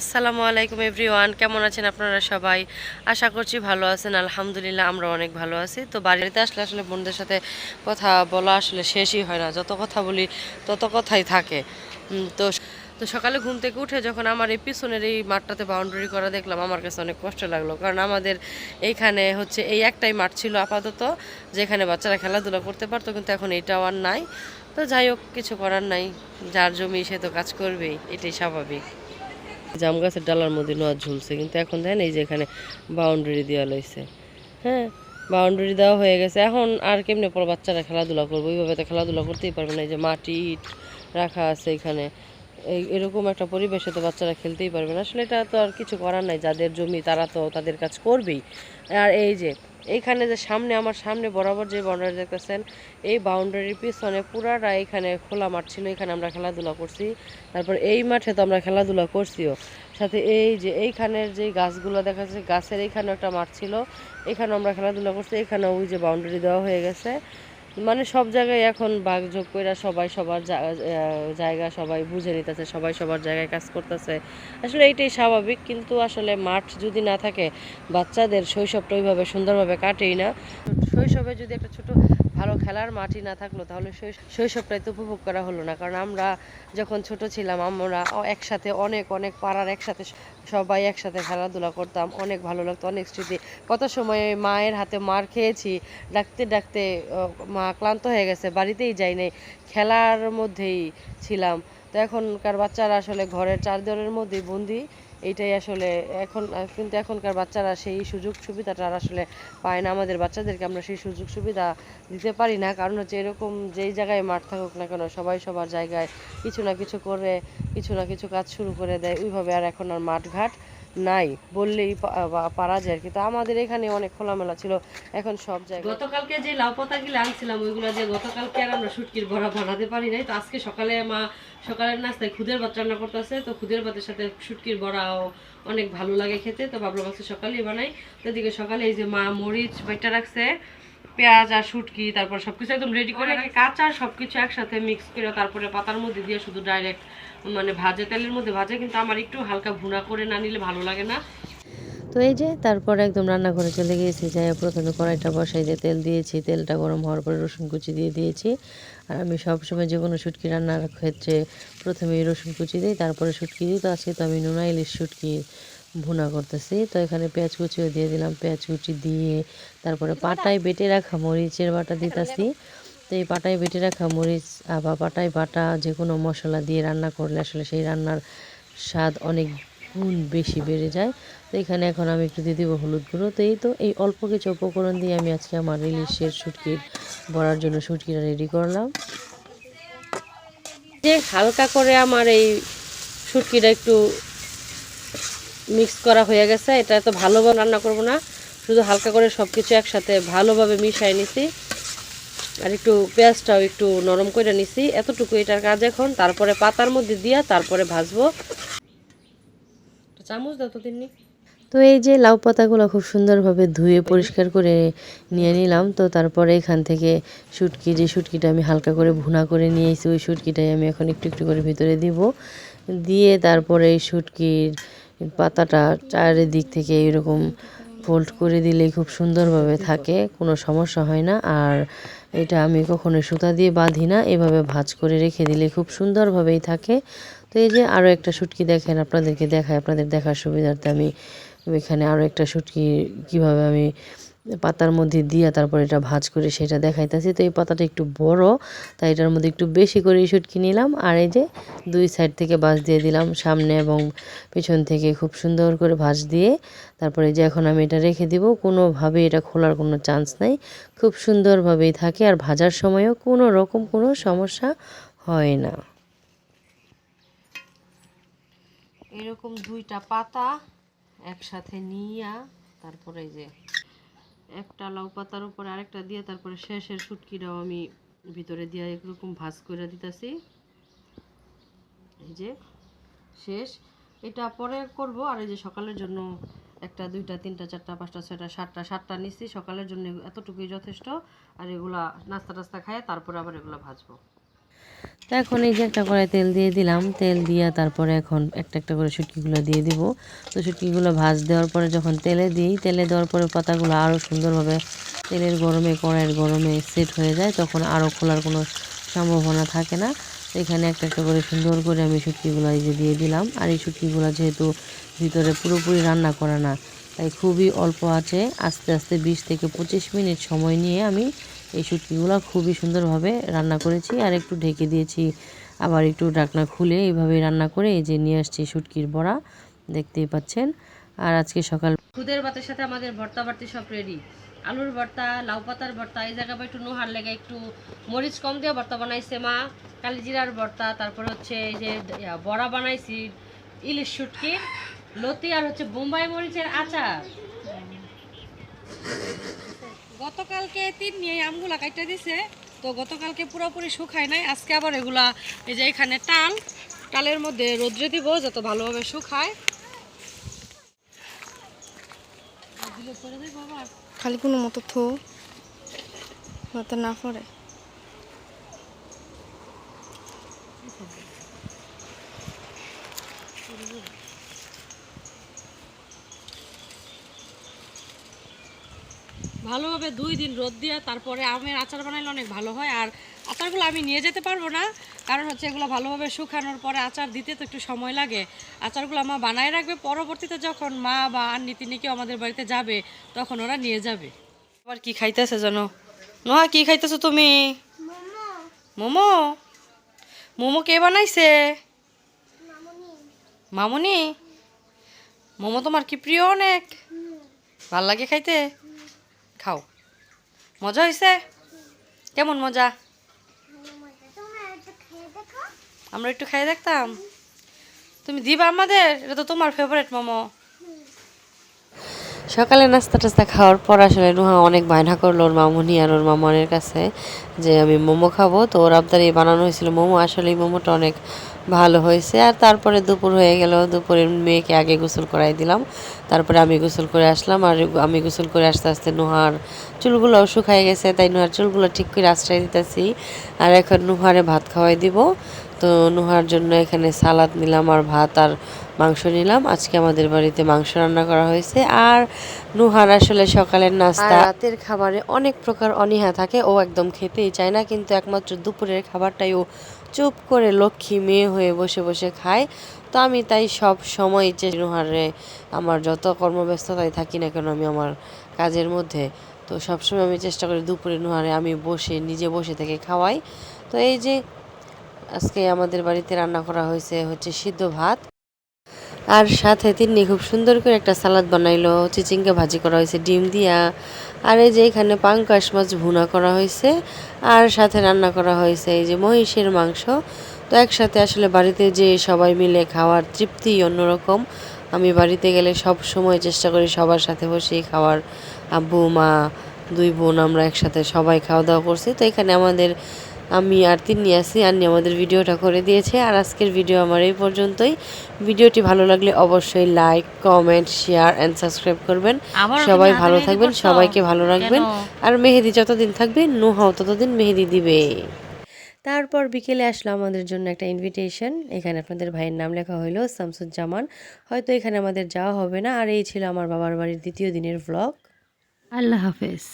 আসসালামু আলাইকুম এভরিওয়ান, কেমন আছেন আপনারা সবাই? আশা করছি ভালো আছেন, আলহামদুলিল্লাহ আমরা অনেক ভালো আছি। তো বাড়িতে আসলে আসলে বোনদের সাথে কথা বলা আসলে শেষই হয় না, যত কথা বলি তত কথাই থাকে। তো তো সকালে ঘুম থেকে উঠে যখন আমার এই পিছনের এই মাঠটাতে বাউন্ডারি করা দেখলাম, আমার কাছে অনেক কষ্ট লাগল। কারণ আমাদের এইখানে হচ্ছে এই একটাই মাঠ ছিল আপাতত, যেখানে বাচ্চারা খেলাধুলা করতে পারতো, কিন্তু এখন এইটাও আর নাই। তো যাই হোক, কিছু করার নাই, যার জমি সে তো কাজ করবেই, এটাই স্বাভাবিক। জাম গাছের ডালার মধ্যে নোয়ার ঝুলছে, কিন্তু এখন দেখেন এই যে এখানে বাউন্ডারি দেওয়া লইছে হ্যাঁ বাউন্ডারি দেওয়া হয়ে গেছে। এখন আর কেমনে পর বাচ্চারা খেলাধুলা করব? ওইভাবে তো খেলাধুলা করতেই পারবে না। এই যে মাটি রাখা আছে এখানে। এই, এরকম একটা পরিবেশে তো বাচ্চারা খেলতেই পারবে না। আসলে এটা তো আর কিছু করার নাই। যাদের জমি তারা তো তাদের কাজ করবেই। আর এই যে এইখানে যে সামনে, আমার সামনে বরাবর যে বাউন্ডারি দেখতেছেন, এই বাউন্ডারির পিছনে পুরাটা এখানে খোলা মাঠ ছিল, এখানে আমরা খেলাধুলা করছি। তারপর এই মাঠে তো আমরা খেলাধুলা করছিও। সাথে এই যে এইখানের যে গাছগুলো দেখা যাচ্ছে, গাছের এইখানে একটা মাঠ ছিল এখানে আমরা খেলাধুলা করছি এখানে ওই যে বাউন্ডারি দেওয়া হয়ে গেছে। মানে সব জায়গায় এখন বাগযোগ করে সবাই সবার জায়গা সবাই বুঝে নিতেছে, সবাই সবার জায়গায় কাজ করতেছে। আসলে এইটাই স্বাভাবিক, কিন্তু আসলে মাঠ যদি না থাকে, বাচ্চাদের শৈশবটা ওইভাবে সুন্দরভাবে কাটেই না। শৈশবে যদি একটা ছোট ভালো খেলার মাঠই না থাকল, তাহলে শৈশবটাই তো উপভোগ করা হলো না। কারণ আমরা যখন ছোট ছিলাম, আমরা একসাথে অনেক অনেক পাড়ার একসাথে সবাই একসাথে খেলাধুলা করতাম, অনেক ভালো লাগতো, অনেক স্মৃতি। কত সময় মায়ের হাতে মার খেয়েছি, ডাকতে ডাকতে মা ক্লান্ত হয়ে গেছে, বাড়িতেই যাই নাই, খেলার মধ্যেই ছিলাম। তো এখনকার বাচ্চারা আসলে ঘরের চার দেওয়ালের মধ্যেই বন্দি এইটাই আসলে এখন, কিন্তু এখনকার বাচ্চারা সেই সুযোগ সুবিধাটা আর আসলে পায় না। আমাদের বাচ্চাদেরকে আমরা সেই সুযোগ সুবিধা দিতে পারি না। কারণ হচ্ছে এরকম যেই জায়গায় মাঠ থাকুক না কেন, সবাই সবার জায়গায় কিছু না কিছু করে, কিছু না কিছু কাজ শুরু করে দেয়। ওইভাবে আর এখন আর মাঠঘাট নাই, বললেই পারা যায় কিন্তু আমাদের এখানে অনেক খোলামেলা ছিল, এখন সব জায়গায়। গতকালকে যে লাউ পাতাগুলো আনছিলাম, ওইগুলো যে গতকালকে আর আমরা শুটকির বড়া বানাতে পারি নাই। তো আজকে সকালে মা, সকালের নাস্তায় খুদের ভাত রান্না করতেছে। তো খুদের ভাতের সাথে শুটকির বড়াও অনেক ভালো লাগে খেতে। তো ভাবলাম আজকে সকালেই বানাই। তো এদিকে সকালে এই যে মা মরিচ বাইটা রাখছে। পেঁয়াজ আর শুটকি তারপর সবকিছু একদম রেডি করে রাখে কাঁচা আর সবকিছু একসাথে মিক্স করে তারপরে পাতার মধ্যে দিয়ে শুধু ডাইরেক্ট মানে ভাজে তেলের মধ্যে ভাজে কিন্তু আমার একটু হালকা ভুনা করে না নিলে ভালো লাগে না। তো এই যে তারপরে একদম রান্নাঘরে চলে গিয়েছি যাই প্রথমে কড়াইটা বসাই দিয়ে তেল দিয়েছি তেলটা গরম হওয়ার পরে রসুন কুচি দিয়ে দিয়েছি। আর আমি সবসময় যে কোনো শুটকি রান্নার ক্ষেত্রে প্রথমেই রসুন কুচি দিই তারপরে শুটকি দিই। তো আজকে তো আমি নুনা ইলিশ শুটকি ভুনা করতেছি। তো এখানে পেঁয়াজ কুচিও দিয়ে দিলাম। পেঁয়াজ কুচি দিয়ে তারপরে পাটায় বেটে রাখা মরিচের বাটা দিতাছি। তো এই পাটায় বেটে রাখা মরিচ বা পাটায় বাটা যে কোনো মশলা দিয়ে রান্না করলে আসলে সেই রান্নার স্বাদ অনেক গুণ বেশি বেড়ে যায়। তো এখানে এখন আমি একটু দিয়ে দেবো হলুদ গুঁড়ো। তো এই তো এই অল্প কিছু উপকরণ দিয়ে আমি আজকে আমার ইলিশের শুটকির বড়ার জন্য শুটকিটা রেডি করলাম। যে হালকা করে আমার এই শুটকিটা একটু মিক্স করা হয়ে গেছে। এটা তো ভালোভাবে রান্না করব না। শুধু হালকা করে সব কিছু একসাথে ভালোভাবে মিশাই নিছি। আর একটু পেঁয়াজটাও একটু নরম করে নিছি। এতটুকু এটার কাজ এখন। তারপরে পাতার মধ্যে দিয়া তারপরে ভাজবো। চামচ দাও তো তিন্নি। তো এই যে লাউ পাতাগুলো খুব সুন্দরভাবে ধুয়ে পরিষ্কার করে নিয়ে নিলাম। তো তারপরে এখান থেকে শুটকি, যে শুটকিটা আমি হালকা করে ভুনা করে নিয়েছি, ওই শুটকিটাই আমি এখন একটু একটু করে ভিতরে দিব। দিয়ে তারপরে এই শুটকির পাতাটা চারিদিক থেকে এরকম ফোল্ড করে দিলেই খুব সুন্দরভাবে থাকে, কোনো সমস্যা হয় না। আর এটা আমি কখনো সুতা দিয়ে বাঁধি না, এভাবে ভাঁজ করে রেখে দিলে খুব সুন্দরভাবেই থাকে। তো এই যে আরও একটা শুটকি দেখেন, আপনাদেরকে দেখায়, আপনাদের দেখার সুবিধার্থে আমি এখানে আরও একটা শুটকি কীভাবে আমি পাতার মধ্যে দিয়া তারপর এটা ভাজ করে সেটা দেখাইতেছি। তো এই পাতাটা একটু বড়, তাই এটার মধ্যে একটু বেশি করে শুটকি নিলাম আর এই যে দুই সাইড থেকে ভাঁজ দিয়ে দিলাম সামনে এবং পেছন থেকে খুব সুন্দর করে ভাঁজ দিয়ে। তারপরে যে এখন আমি এটা রেখে দিব, কোনোভাবে এটা খোলার কোনো চান্স নাই। খুব সুন্দরভাবেই থাকে আর ভাজার সময়ও কোনো রকম কোনো সমস্যা হয় না। এরকম দুইটা পাতা একসাথে নিয়া, তারপরে যে একটা লাউ পাতার উপরে আরেকটা দিয়ে তারপরে শেষের শুটকিটাও আমি ভিতরে দিয়ে এরকম ভাজ করে দিতেছি। এই যে, শেষ। এটা পরে করব, আর এই যে সকালের জন্য একটা, দুইটা, তিনটা, চারটা, পাঁচটা, ছয়টা, সাতটা সাতটা নিচ্ছি সকালের জন্য এতটুকুই যথেষ্ট। আর এগুলা নাস্তা টাস্তা খায় তারপরে আবার এগুলা ভাজবো। তো এখন এই যে একটা করে তেল দিয়ে দিলাম। তেল দিয়ে তারপরে এখন একটা একটা করে শুটকিগুলো দিয়ে দিব। তো শুটকিগুলো ভাজ দেওয়ার পরে যখন তেলে দিই, তেলে দেওয়ার পরে পাতাগুলো আরও সুন্দরভাবে তেলের গরমে, কড়াইয়ের গরমে সেট হয়ে যায়, তখন আরও খোলার কোনো সম্ভাবনা থাকে না। এখানে একটা একটা করে সুন্দর করে আমি শুটকিগুলো এই যে দিয়ে দিলাম। আর এই শুটকিগুলো যেহেতু ভিতরে পুরোপুরি রান্না করা না তাই খুবই অল্প আছে। আস্তে আস্তে বিশ থেকে পঁচিশ মিনিট সময় নিয়ে আমি এই শুটকিগুলো খুবই সুন্দরভাবে রান্না করেছি। আর একটু ঢেকে দিয়েছি, আবার একটু ডাকনা খুলে এইভাবে রান্না করে এই যে নিয়ে আসছি শুটকির বড়া, দেখতেই পাচ্ছেন। আর আজকে সকাল খুদের ভাতের সাথে আমাদের ভর্তা বাড়তি সব রেডি আলুর ভর্তা, লাউ পাতার ভর্তা, এই জায়গায় একটু নোহার লেগে একটু মরিচ কম দিয়ে ভর্তা বানাইছে মা। কালিজিরার ভর্তা, তারপর হচ্ছে এই যে বড়া বানাইছি, ইলিশ শুটকির লতি আর হচ্ছে বোম্বাই মরিচের আচার। গতকালকে তিন নিয়ে আমগুলা কাটতে দিছে তো গতকালকে পুরোপুরি শুকায় নাই আজকে আবার এগুলা এই যে এখানে টাল টালের মধ্যে রোদ্রে দিব যত ভালোভাবে শুকায়। খালি কোনো মতো থো না পড়ে। ভালোভাবে দুই দিন রোদ দিয়ে তারপরে আমের আচার বানাইলে অনেক ভালো হয়। আর আচারগুলো আমি নিয়ে যেতে পারব না, কারণ হচ্ছে এগুলো ভালোভাবে শুকানোর পরে আচার দিতে তো একটু সময় লাগে। আচারগুলো মা বানায় রাখবে, পরবর্তীতে যখন মা বা আন্নি তিনি কেউ আমাদের বাড়িতে যাবে, তখন ওরা নিয়ে যাবে। আবার কি খাইতেছে জানো? নোহা কি খাইতেছো তুমি? মোমো। মোমো কে বানাইছে? মামুনি। মোমো তোমার কি প্রিয় অনেক? ভালো লাগে খাইতে? খাও। মজা হয়েছে কেমন মজা? আমরা একটু খাই দেখতাম। তুমি দিবা আমাদের? এটা তো তোমার ফেভারেট মোমো। সকালে নাস্তা টাস্তা খাওয়ার পর আসলে নুহা অনেক বায়না করল ওর মামুনি আর ওর মামনের কাছে যে আমি মোমো খাব। তো ওর আবদারি বানানো হয়েছিল মোমো। আসলে এই মোমোটা অনেক ভালো হয়েছে। আর তারপরে দুপুর হয়ে গেল। দুপুরে মেয়েকে আগে গোসল করাই দিলাম। তারপরে আমি গোসল করে আসলাম। আর আমি গোসল করে আসতে আসতে নুহার চুলগুলো শুকাই গেছে। তাই নুহার চুলগুলো ঠিক করে আশ্রয় দিতেছি। আর এখন নুহারে ভাত খাওয়াই দিব। তো নুহার জন্য এখানে সালাদ নিলাম আর ভাত আর মাংস নিলাম। আজকে আমাদের বাড়িতে মাংস রান্না করা হয়েছে। আর নুহার আসলে সকালের নাস্তা রাতের খাবারে অনেক প্রকার অনীহা থাকে। ও একদম খেতেই চায় না, কিন্তু একমাত্র দুপুরের খাবারটাই ও চুপ করে লক্ষ্মী মেয়ে হয়ে বসে বসে খায়। তো আমি তাই সব সময় যে নুহারে আমার যত কর্মব্যস্ততায় থাকি না কেন আমি আমার কাজের মধ্যে। তো সবসময় আমি চেষ্টা করি দুপুরে নুহারে আমি বসে, নিজে বসে থেকে খাওয়াই। তো এই যে আজকে আমাদের বাড়িতে রান্না করা হয়েছে হচ্ছে সিদ্ধ ভাত। আর সাথে তিনি খুব সুন্দর করে একটা সালাদ বানাইলো, চিচিঙ্গা ভাজি করা হয়েছে, ডিম দিয়া। আর এই যে এখানে পাঙ্কাশ মাছ ভুনা করা হয়েছে, আর সাথে রান্না করা হয়েছে এই যে মহিষের মাংস। তো একসাথে আসলে বাড়িতে যে সবাই মিলে খাওয়ার তৃপ্তি অন্যরকম। আমি বাড়িতে গেলে সব সময় চেষ্টা করি সবার সাথে বসেই খাওয়ার। আব্বু, মা, দুই বোন আমরা একসাথে সবাই খাওয়া দাওয়া করছি। তো এখানে আমাদের আমি আর তিনি আছি আন্নি আমাদের ভিডিওটা করে দিয়েছে। আর আজকের ভিডিও আমার এই পর্যন্তই। ভিডিওটি ভালো লাগলে অবশ্যই like comment share and subscribe করবেন। সবাই ভালো থাকবেন সবাইকে ভালো রাখবেন। আর মেহেদি যতদিন থাকবে নুহাও ততদিন মেহেদি দিবে। তারপর বিকেলে আসলো আমাদের জন্য একটা ইনভিটেশন এখানে আপনাদের ভাইয়ের নাম লেখা হলো শামসুজ্জামান। হয়তো এখানে আমাদের যাওয়া হবে না। আর এই ছিল আমার বাবার বাড়ির দ্বিতীয় দিনের ভ্লগ আল্লাহ হাফেজ।